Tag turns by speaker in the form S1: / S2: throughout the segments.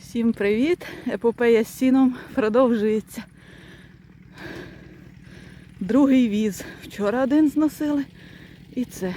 S1: Всім привіт! Епопея з сіном продовжується. Другий віз. Вчора один зносили і це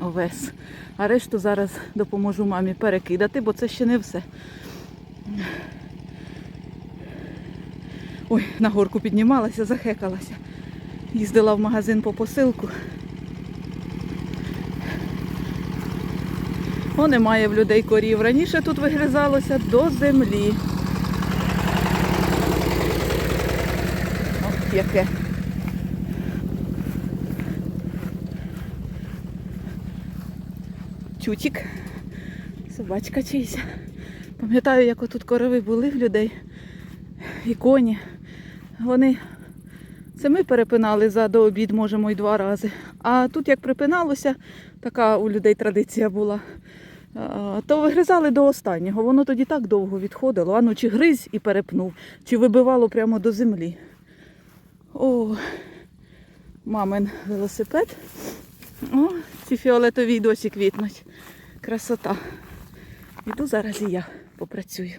S1: овес. А решту зараз допоможу мамі перекидати, бо це ще не все. Ой, на горку піднімалася, захекалася. Їздила в магазин по посилку. О, немає в людей корів. Раніше тут вигризалося до землі. Ох, яке. Чутік. Собачка чийся. Пам'ятаю, як отут корови були в людей і коні. Вони це ми перепинали за до обід, можемо, і два рази. А тут як припиналося, така у людей традиція була, то вигризали до останнього. Воно тоді так довго відходило. А ну чи гриз і перепнув, чи вибивало прямо до землі. О, мамин велосипед. О, ці фіолетові досі квітнуть. Красота. Іду зараз і я попрацюю.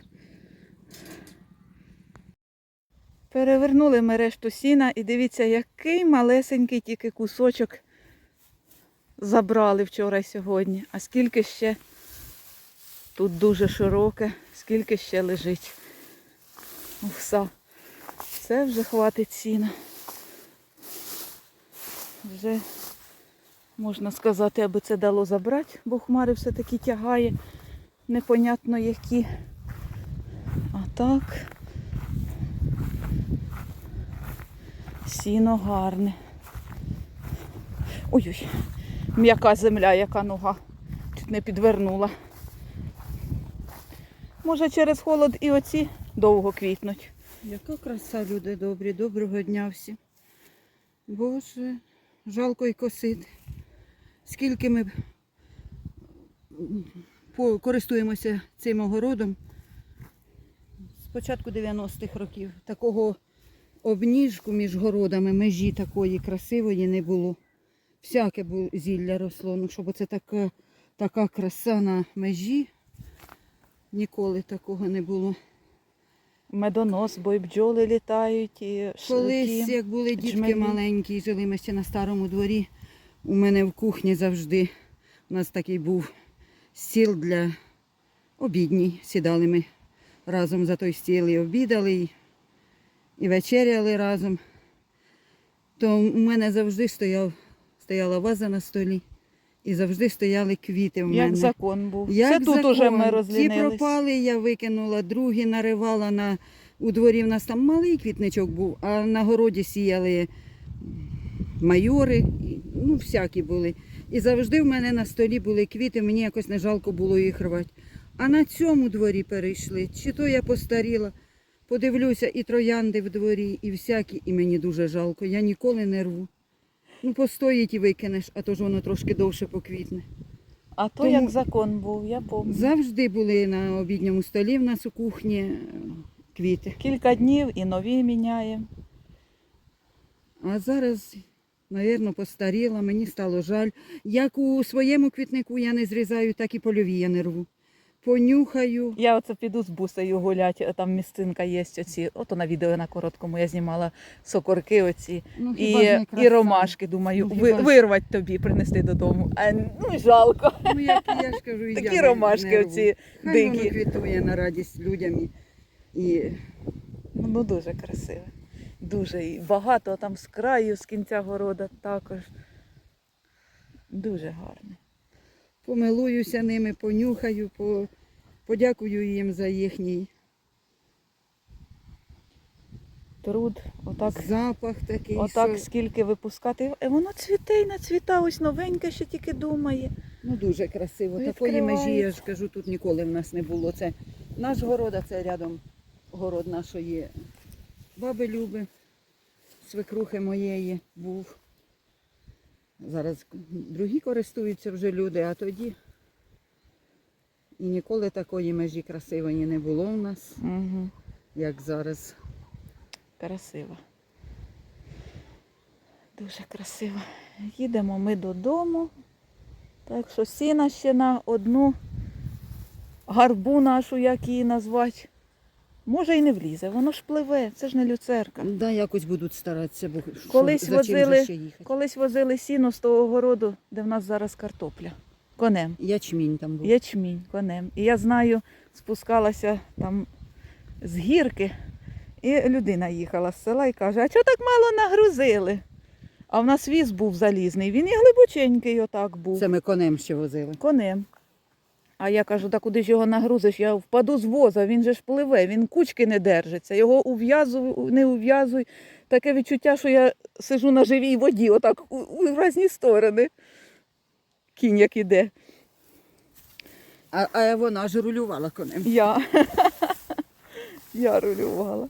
S1: Перевернули ми решту сіна і дивіться, який малесенький тільки кусочок забрали вчора і сьогодні. А скільки ще тут дуже широке, скільки ще лежить. Овса. Це вже хватить сіна. Вже можна сказати, аби це дало забрати, бо хмари все-таки тягає. Непонятно які. А так. Сіно гарне. Ой-ой, м'яка земля, яка нога. Чуть не підвернула. Може через холод і оці довго квітнуть.
S2: Яка краса, люди добрі, доброго дня всім. Боже, жалко й косити. Скільки ми користуємося цим огородом з початку 90-х років. Такого обніжку між городами, межі такої красивої не було. Всяке зілля росло. Ну, щоб це така, така краса на межі, ніколи такого не було.
S1: Медонос, бо й бджоли літають, і
S2: Колись,
S1: ті.
S2: як були дітки
S1: джмелі.
S2: маленькі, жили ми ще на старому дворі. У мене в кухні завжди у нас такий був стіл для обідній. Сідали ми разом за той стіл і обідали, і, і вечеряли разом. То у мене завжди стояв, стояла ваза на столі і завжди стояли квіти в
S1: Як
S2: мене.
S1: закон був.
S2: Як
S1: Це тут
S2: закон.
S1: уже ми
S2: Ті пропали, я викинула, другі наривала на у дворі. В нас там малий квітничок був, а на городі сіяли майори, ну всякі були. І завжди в мене на столі були квіти, мені якось не жалко було їх рвати. А на цьому дворі перейшли. Чи то я постаріла, подивлюся, і троянди в дворі, і всякі, і мені дуже жалко. Я ніколи не рву. Ну, постоїть і викинеш, а то ж воно трошки довше поквітне.
S1: А то
S2: Тому-
S1: як закон був, я пам'ятаю.
S2: Завжди були на обідньому столі в нас у кухні е, квіти.
S1: Кілька днів і нові міняємо.
S2: А зараз, мабуть, постаріла, мені стало жаль. Як у своєму квітнику я не зрізаю, так і польові я не рву. Понюхаю.
S1: Я оце піду з бусею гулять, там місцинка є оці. Ото на відео на короткому я знімала сокорки оці.
S2: Ну,
S1: І, і ромашки, думаю,
S2: Ну,
S1: ви,
S2: хіба
S1: вирвати тобі, принести додому. А, ну жалко.
S2: Ну, як я ж кажу,
S1: Такі
S2: я
S1: ромашки оці
S2: Хай воно
S1: дикі.
S2: квітує на радість людям. І, і
S1: Ну, ну дуже красиве. Дуже і багато там з краю, з кінця города також. Дуже гарне.
S2: Помилуюся ними, понюхаю, по, подякую їм за їхній
S1: Труд, отак,
S2: запах такий.
S1: отак
S2: що-
S1: скільки випускати. І воно цвіте й нацвіта, ось новеньке, ще тільки думає.
S2: Ну дуже красиво. Такої межі, я ж кажу, тут ніколи в нас не було. Це наш город, а це рядом город нашої баби Люби, свекрухи моєї був. Зараз другі користуються вже люди, а тоді і ніколи такої межі красивої не було у нас,
S1: Угу.
S2: як зараз.
S1: Красиво. Дуже красиво. Їдемо ми додому. Так що сіна ще на одну гарбу нашу, як її назвати. Може і не влізе, воно ж пливе, це ж не люцерка.
S2: Да, якось будуть старатися, бо
S1: Колись
S2: чим
S1: возили-
S2: же ще їхати?
S1: Колись возили сіно з того городу, де в нас зараз картопля. Конем.
S2: Ячмінь там був.
S1: Ячмінь конем. І я знаю, спускалася там з гірки, і людина їхала з села і каже, а чого так мало нагрузили? А в нас віз був залізний, він і глибоченький отак був.
S2: Це ми конем ще возили.
S1: Конем. А я кажу, та куди ж його нагрузиш? Я впаду з воза, він же ж пливе, він кучки не держиться. Його ув'язуй, не ув'язуй. Таке відчуття, що я сижу на живій воді, отак у, у різні сторони. Кінь як іде.
S2: А, а вона ж рулювала конем.
S1: Я. Я рулювала.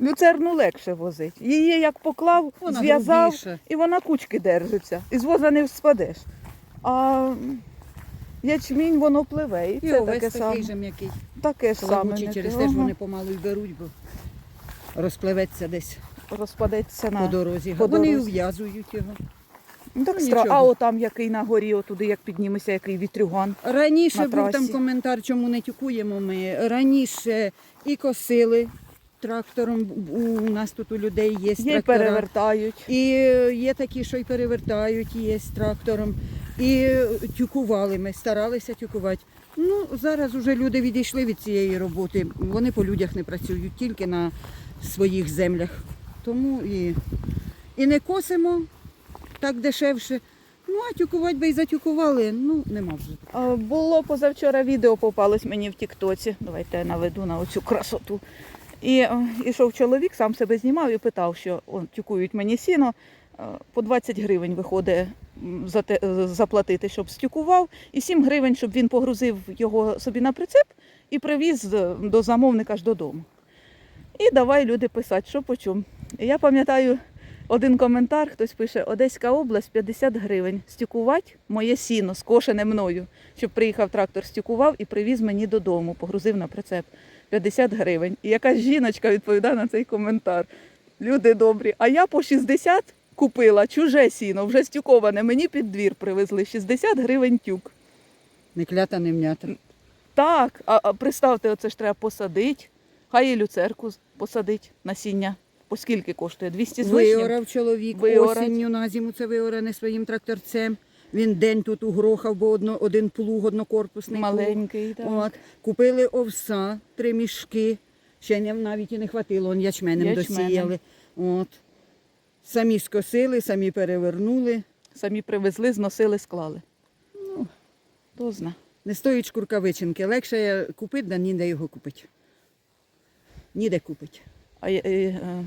S1: Люцерну легше возить. Її як поклав,
S2: Вона
S1: зв'язав, і вона кучки держиться. І з воза не спадеш. А ячмінь воно пливе. І
S2: І
S1: це
S2: овець
S1: таке
S2: такий
S1: саме.
S2: же м'який.
S1: Таке ж саме.
S2: Через
S1: те.
S2: що вони помалу й беруть, бо розпливеться десь
S1: розпадеться
S2: по дорозі.
S1: по
S2: вони
S1: дорозі.
S2: ув'язують його.
S1: Ну, так
S2: Ну,
S1: стра...
S2: нічого.
S1: А отам який на горі, отуди як підніметься, який вітрюган.
S2: Раніше
S1: На
S2: був там коментар, чому не тюкуємо ми. Раніше і косили трактором. У у нас тут у людей є
S1: Є й
S2: трактора.
S1: перевертають.
S2: І є такі, що й перевертають, є з трактором. І тюкували ми, старалися тюкувати. Ну, зараз вже люди відійшли від цієї роботи. Вони по людях не працюють, тільки на своїх землях. Тому і, і не косимо так дешевше. Ну, а тюкувати би і затюкували, ну, нема вже.
S1: Було позавчора відео попалось мені в Тіктоці. Давайте я наведу на оцю красоту. І е, ішов чоловік, сам себе знімав і питав, що он, тюкують мені сіно, е, по 20 гривень виходить е, заплатити, щоб стюкував, і 7 гривень, щоб він погрузив його собі на прицеп і привіз е, до замовника аж додому. І давай люди писати, що по чому. Я пам'ятаю один коментар, хтось пише: Одеська область 50 гривень. Стюкувати моє сіно, скошене мною, щоб приїхав трактор, стюкував і привіз мені додому, погрузив на прицеп 50 гривень. І якась жіночка відповідає на цей коментар. Люди добрі, а я по 60 купила чуже сіно, вже стюковане. Мені під двір привезли 60 гривень тюк.
S2: Не клята, не м'ята.
S1: Так, а, а представте, оце ж треба посадити. Хай і люцерку посадить насіння. По скільки коштує? 200 з лишнім?
S2: Виорав чоловік
S1: Виорать.
S2: осінню на зиму це виоране своїм тракторцем. Він день тут угрохав, бо одно, один плуг однокорпусний. плуг.
S1: Маленький, так.
S2: От. Купили овса, три мішки. Ще не, навіть і не хватило, он ячменем,
S1: Ячменем.
S2: досіяли. От. Самі скосили, самі перевернули.
S1: Самі привезли, зносили, склали.
S2: Ну.
S1: Хто зна.
S2: Не стоїть шкуркавичинки. Легше купити, да ніде його купити. Ніде купити.
S1: А, е, е,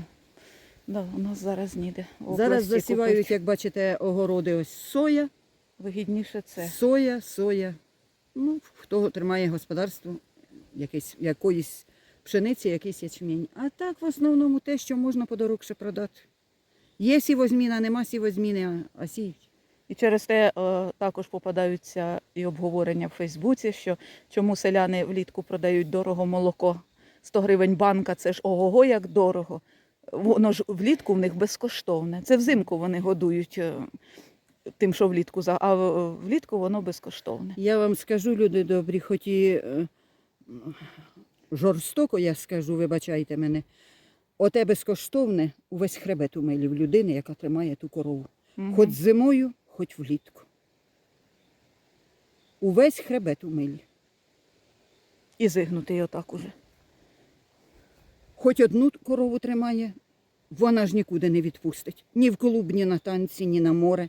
S1: да, у нас зараз ніде. в
S2: Зараз
S1: області
S2: засівають,
S1: купить.
S2: як бачите, огороди ось соя.
S1: Вигідніше це.
S2: Соя, соя. Ну, хто тримає господарство, якесь, якоїсь пшениці, якийсь ячмінь. А так в основному те, що можна подорожче продати. Є сівозміна, нема сівозміни, а- сіють.
S1: І через те е, також попадаються і обговорення в Фейсбуці, що чому селяни влітку продають дорого молоко. 100 гривень банка, це ж ого, як дорого. Воно ж влітку в них безкоштовне. Це взимку вони годують е, тим, що влітку, а влітку воно безкоштовне.
S2: Я вам скажу, люди добрі, хоч і е, жорстоко я скажу, вибачайте мене. Оте безкоштовне увесь хребет у милі в людини, яка тримає ту корову.
S1: Угу.
S2: Хоч зимою, хоч влітку. Увесь хребет у милі.
S1: І зигнутий отак уже.
S2: Хоч одну корову тримає, вона ж нікуди не відпустить. Ні в клуб, ні на танці, ні на море,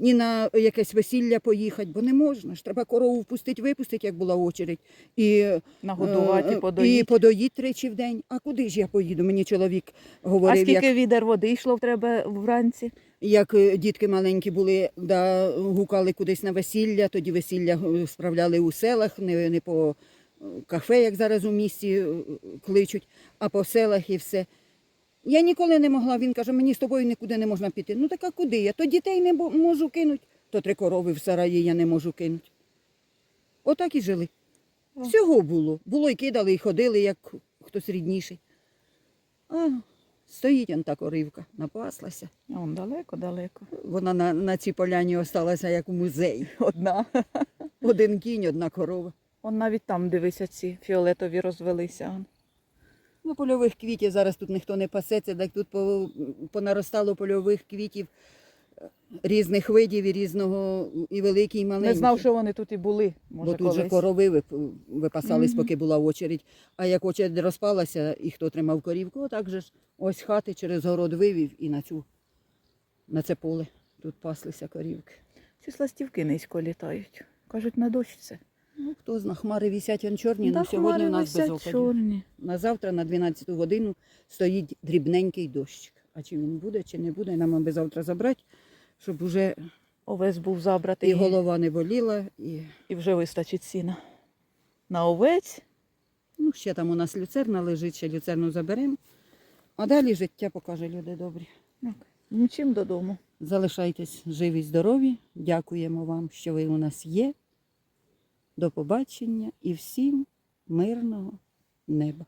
S2: ні на якесь весілля поїхати, бо не можна. ж Треба корову впустити, випустити, як була очередь. І,
S1: Нагодувати,
S2: е,
S1: подоїти.
S2: і подоїть тричі в день. А куди ж я поїду? Мені чоловік
S1: А скільки
S2: як,
S1: відер води йшло в тебе вранці?
S2: як е, дітки маленькі були, да, гукали кудись на весілля, тоді весілля е, справляли у селах, не, не по кафе, як зараз у місті кличуть, а по селах і все. Я ніколи не могла, він каже, мені з тобою нікуди не можна піти. Ну так а куди я? То дітей не можу кинути, то три корови в сараї я не можу кинути. Отак і жили. Всього було. Було і кидали, і ходили, як хтось рідніший. А стоїть он та коривка, напаслася.
S1: Он далеко, далеко.
S2: Вона на, на цій поляні осталася як у музеї.
S1: Одна.
S2: Один кінь, одна корова.
S1: Он навіть там, дивися, ці фіолетові розвелися.
S2: Ну, польових квітів зараз тут ніхто не пасеться, так тут понаростало польових квітів е, різних видів і різного, і великі, і маленькі.
S1: Не знав, що вони тут і були. Може,
S2: Бо тут же корови вип- випасались, поки була очередь. А як очередь розпалася, і хто тримав корівку, так же ж ось хати через город вивів і на цю на це поле тут паслися корівки.
S1: Ці сластівки низько літають. Кажуть, на дощ це.
S2: Ну, хто зна, хмари вісять он чорні,
S1: Да,
S2: але сьогодні у нас без опадів.
S1: чорні.
S2: На завтра на 12 годину стоїть дрібненький дощик. А чи він буде, чи не буде, нам аби завтра забрати, щоб уже
S1: Овес був забратий
S2: і голова не боліла, і
S1: і вже вистачить сіна. На овець
S2: ну, ще там у нас люцерна лежить, ще люцерну заберемо. А далі життя покаже люди добрі.
S1: ну чим додому.
S2: Залишайтесь живі, здорові. Дякуємо вам, що ви у нас є. До побачення і всім мирного неба.